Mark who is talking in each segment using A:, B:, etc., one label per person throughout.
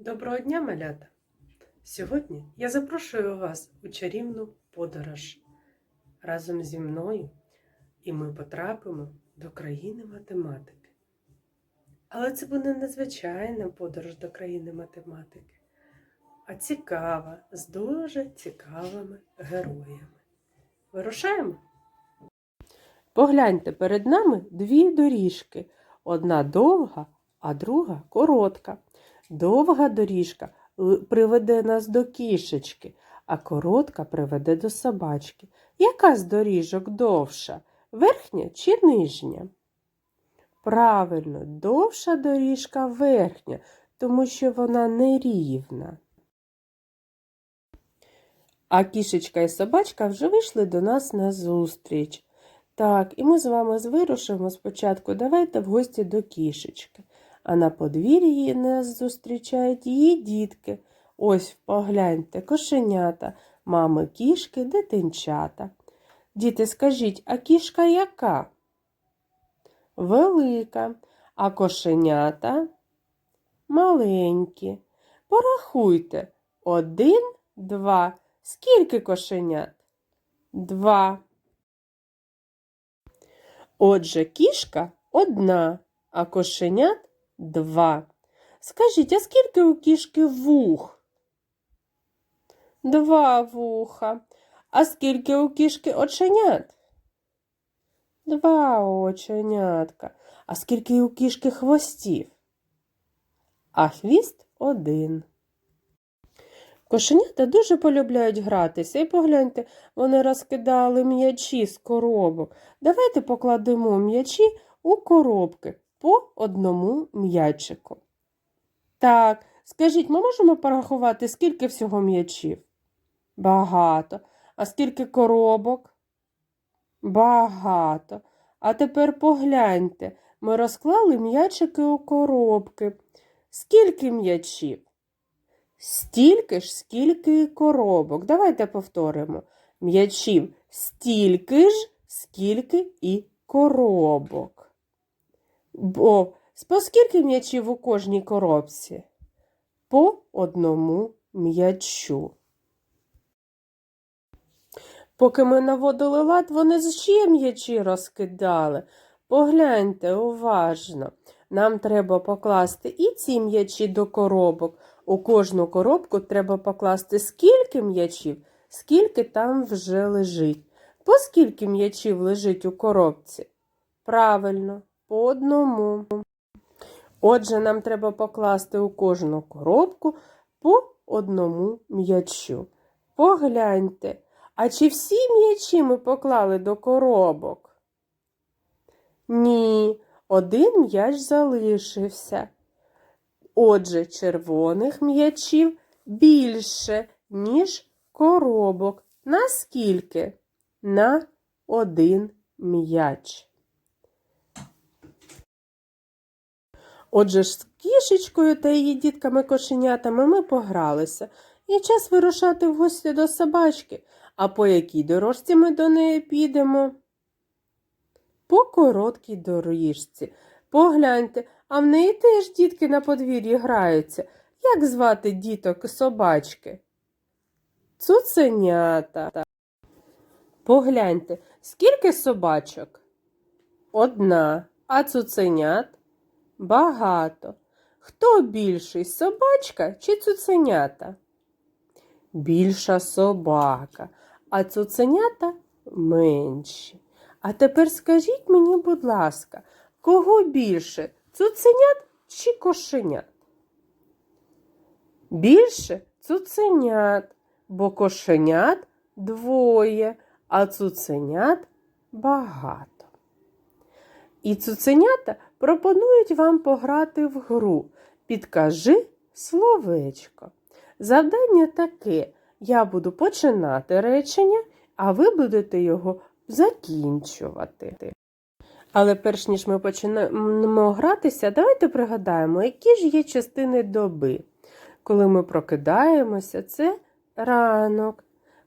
A: Доброго дня, малята! Сьогодні я запрошую вас у чарівну подорож разом зі мною, і ми потрапимо до країни математики. Але це буде не звичайна подорож до країни математики, а цікава, з дуже цікавими героями. Вирушаємо? Погляньте, перед нами дві доріжки: одна довга, а друга коротка. Довга доріжка приведе нас до кішечки, а коротка приведе до собачки. Яка з доріжок довша? Верхня чи нижня? Правильно, довша доріжка верхня, тому що вона нерівна. А кішечка і собачка вже вийшли до нас на зустріч. Так, і ми з вами вирушимо спочатку. Давайте в гості до кішечки. А на подвір'ї нас зустрічають її дітки. Ось погляньте, кошенята, мами кішки, дитинчата. Діти, скажіть, а кішка яка? Велика, а кошенята маленькі. Порахуйте. Один, два. Скільки кошенят? Два. Отже, кішка одна, а кошенят Два. Скажіть, а скільки у кішки вух? Два вуха. А скільки у кішки оченят? Два оченятка. А скільки у кішки хвостів? А хвіст один. Кошенята дуже полюбляють гратися. І погляньте, вони розкидали м'ячі з коробок. Давайте покладемо м'ячі у коробки по одному м'ячику. Так, скажіть, ми можемо порахувати, скільки всього м'ячів? Багато. А скільки коробок? Багато. А тепер погляньте, ми розклали м'ячики у коробки. Скільки м'ячів? Стільки ж, скільки і коробок. Давайте повторимо. М'ячів стільки ж, скільки і коробок. Бо по скільки м'ячів у кожній коробці? По одному м'ячу. Поки ми наводили лад, вони ще м'ячі розкидали. Погляньте уважно. Нам треба покласти і ці м'ячі до коробок. У кожну коробку треба покласти скільки м'ячів, скільки там вже лежить. По скільки м'ячів лежить у коробці? Правильно, по одному. Отже, нам треба покласти у кожну коробку по одному м'ячу. Погляньте, а чи всі м'ячі ми поклали до коробок? Ні, один м'яч залишився. Отже, червоних м'ячів більше, ніж коробок. Наскільки? На один м'яч. Отже ж з кішечкою та її дітками-кошенятами ми погралися. І час вирушати в гості до собачки. А по якій дорожці ми до неї підемо? По короткій доріжці. Погляньте, а в неї теж дітки на подвір'ї граються. Як звати діток собачки? Цуценята. Погляньте, скільки собачок? Одна, а цуценят? Багато. Хто більший собачка чи цуценята? Більша собака, а цуценята менші. А тепер скажіть мені, будь ласка, кого більше цуценят чи кошенят? Більше цуценят, бо кошенят двоє, а цуценят багато. І цуценята пропонують вам пограти в гру. Підкажи словечко. Завдання таке: я буду починати речення, а ви будете його закінчувати. Але перш ніж ми почнемо гратися, давайте пригадаємо, які ж є частини доби. Коли ми прокидаємося, це ранок,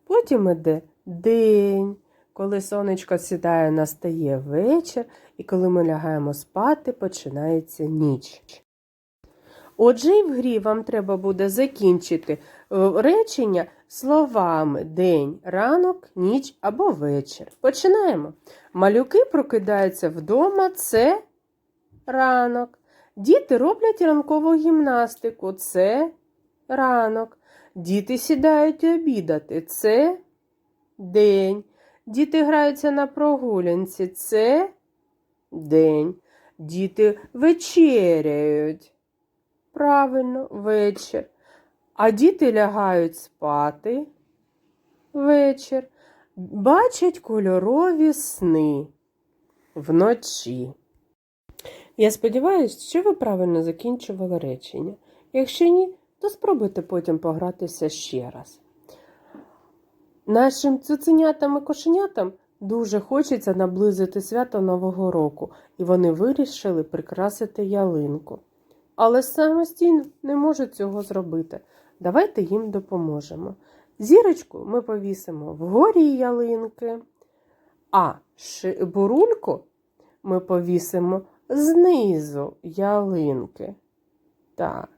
A: потім іде день. Коли сонечко сідає, настає вечір, і коли ми лягаємо спати, починається ніч. Отже, і в грі вам треба буде закінчити е, речення словами день, ранок, ніч або вечір. Починаємо. Малюки прокидаються вдома це ранок. Діти роблять ранкову гімнастику це ранок. Діти сідають обідати це день. Діти граються на прогулянці це день. Діти вечеряють. Правильно, вечір. А діти лягають спати вечір. Бачать кольорові сни вночі. Я сподіваюся, що ви правильно закінчували речення. Якщо ні, то спробуйте потім погратися ще раз. Нашим цуценятам і кошенятам дуже хочеться наблизити свято Нового року, і вони вирішили прикрасити ялинку. Але самостійно не можуть цього зробити. Давайте їм допоможемо. Зірочку ми повісимо вгорі ялинки, а бурульку ми повісимо знизу ялинки. Так.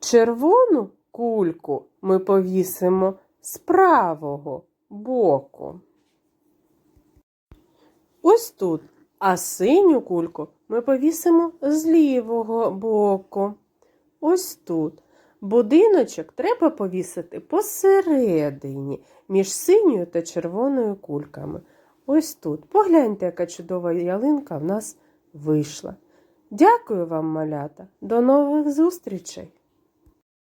A: Червону кульку ми повісимо з правого боку. Ось тут. А синю кульку ми повісимо з лівого боку. Ось тут. Будиночок треба повісити посередині між синьою та червоною кульками. Ось тут. Погляньте, яка чудова ялинка в нас вийшла. Дякую вам, малята. До нових зустрічей!